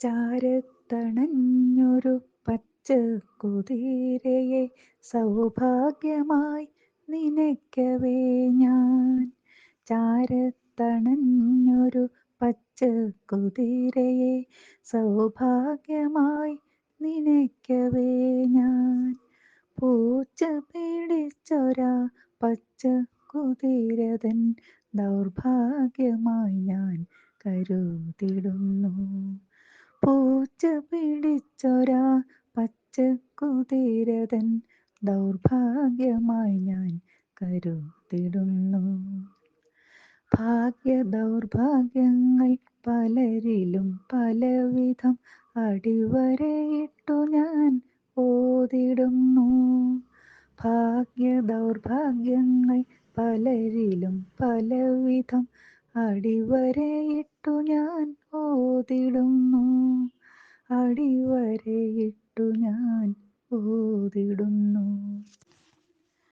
ചാരത്തണഞ്ഞൊരു പച്ച കുതിരയെ സൗഭാഗ്യമായി നിനക്കവേ ഞാൻ. ചാരത്തണഞ്ഞൊരു പച്ച കുതിരയെ സൗഭാഗ്യമായി നിനക്കവേ ഞാൻ. പൂച്ച പിടിച്ചൊരാ പച്ച കുതിരതൻ ദൗർഭാഗ്യമായി ഞാൻ കരുതിടുന്നു. പൂച്ച പിടിച്ചൊരാ പച്ച കുതിരതൻ ദൗർഭാഗ്യമായി ഞാൻ കരുതിടുന്നു. ഭാഗ്യ ദൗർഭാഗ്യങ്ങൾ പലരിലും പലവിധം അടിവരയിട്ടു ഞാൻ ഓതിടുന്നു. ഭാഗ്യ ദൗർഭാഗ്യങ്ങൾ പലരിലും പലവിധം അടിവരയിട്ടു ഞാൻ ഓതിടുന്നു. അടിവരയിട്ടു ഞാൻ ഓതിടുന്നു.